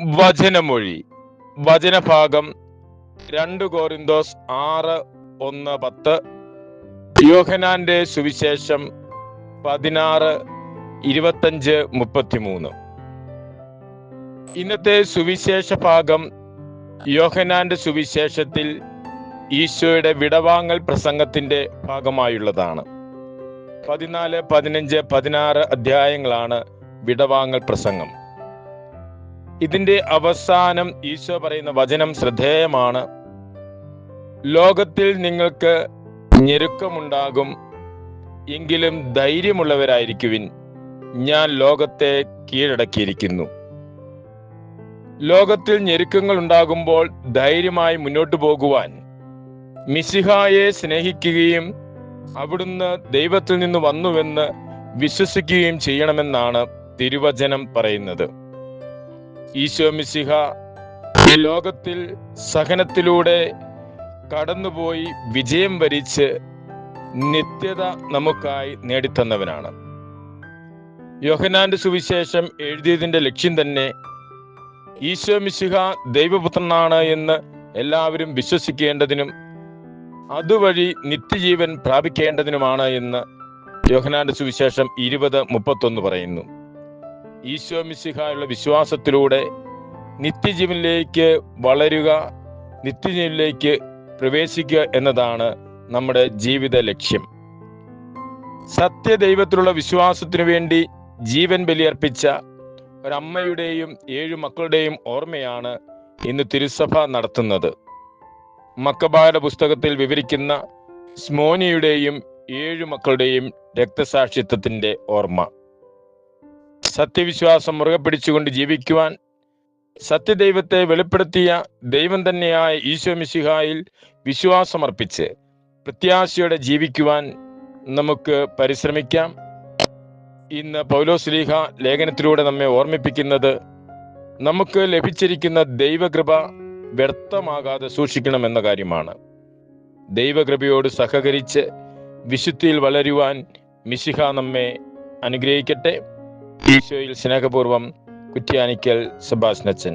വചനമൊഴി. വചനഭാഗം രണ്ട് കോറിന്തോസ് ആറ് ഒന്ന് പത്ത്. യോഹനാന്റെ സുവിശേഷം പതിനാറ് ഇരുപത്തഞ്ച് മുപ്പത്തിമൂന്ന്. ഇന്നത്തെ സുവിശേഷ ഭാഗം യോഹനാന്റെ സുവിശേഷത്തിൽ ഈശോയുടെ വിടവാങ്ങൽ പ്രസംഗത്തിന്റെ ഭാഗമായുള്ളതാണ്. പതിനാല് പതിനഞ്ച് പതിനാറ് അധ്യായങ്ങളാണ് വിടവാങ്ങൽ പ്രസംഗം. ഇതിന്റെ അവസാനം ഈശോ പറയുന്ന വചനം ശ്രദ്ധേയമാണ്. ലോകത്തിൽ നിങ്ങൾക്ക് ഞെരുക്കമുണ്ടാകും എങ്കിലും ധൈര്യമുള്ളവരായിരിക്കുവിൻ. ഞാൻ ലോകത്തെ കീഴടക്കിയിരിക്കുന്നു. ലോകത്തിൽ ഞെരുക്കങ്ങൾ ഉണ്ടാകുമ്പോൾ ധൈര്യമായി മുന്നോട്ടു പോകുവാൻ മിസിഹായെ സ്നേഹിക്കുകയും അവിടുന്ന് ദൈവത്തിൽ നിന്ന് വന്നുവെന്ന് വിശ്വസിക്കുകയും ചെയ്യണമെന്നാണ് തിരുവചനം പറയുന്നത്. ഈശോ മിസിഹ ഈ ലോകത്തിൽ സഹനത്തിലൂടെ കടന്നുപോയി വിജയം വരിച്ച് നിത്യത നമുക്കായി നേടിത്തന്നവനാണ്. യോഹനാന്റെ സുവിശേഷം എഴുതിയതിന്റെ ലക്ഷ്യം തന്നെ ഈശോ മിശിഹ ദൈവപുത്രനാണ് എന്ന് എല്ലാവരും വിശ്വസിക്കേണ്ടതിനും അതുവഴി നിത്യജീവൻ പ്രാപിക്കേണ്ടതിനുമാണ് എന്ന് യോഹനാന്റെ സുവിശേഷം ഇരുപത് മുപ്പത്തൊന്ന് പറയുന്നു. ഈശോ മിശിഹായുള്ള വിശ്വാസത്തിലൂടെ നിത്യജീവനിലേക്ക് വളരുക നിത്യജീവനിലേക്ക് പ്രവേശിക്കുക എന്നതാണ് നമ്മുടെ ജീവിത ലക്ഷ്യം. സത്യദൈവത്തിലുള്ള വിശ്വാസത്തിനു വേണ്ടി ജീവൻ ബലിയർപ്പിച്ച ഒരമ്മയുടെയും ഏഴു മക്കളുടെയും ഓർമ്മയാണ് ഇന്ന് തിരുസഭ നടത്തുന്നത്. മക്കബായുടെ പുസ്തകത്തിൽ വിവരിക്കുന്ന സ്മോനിയുടെയും ഏഴു മക്കളുടെയും രക്തസാക്ഷിത്വത്തിന്റെ ഓർമ്മ. സത്യവിശ്വാസം മുറുകെ പിടിച്ചുകൊണ്ട് ജീവിക്കുവാൻ സത്യദൈവത്തെ വെളിപ്പെടുത്തിയ ദൈവം തന്നെയായ ഈശോ മിശിഹായിൽ വിശ്വാസമർപ്പിച്ച് പ്രത്യാശയോടെ ജീവിക്കുവാൻ നമുക്ക് പരിശ്രമിക്കാം. ഇന്ന് പൗലോസ്ലീഹ ലേഖനത്തിലൂടെ നമ്മെ ഓർമ്മിപ്പിക്കുന്നത് നമുക്ക് ലഭിച്ചിരിക്കുന്ന ദൈവകൃപ വ്യർത്ഥമാകാതെ സൂക്ഷിക്കണമെന്ന കാര്യമാണ്. ദൈവകൃപയോട് സഹകരിച്ച് വിശുദ്ധിയിൽ വളരുവാൻ മിശിഹ നമ്മെ അനുഗ്രഹിക്കട്ടെ. ഈശോയിൽ സ്നേഹപൂർവം കുറ്റ്യാനിക്കൽ സെബാസ്നച്ചൻ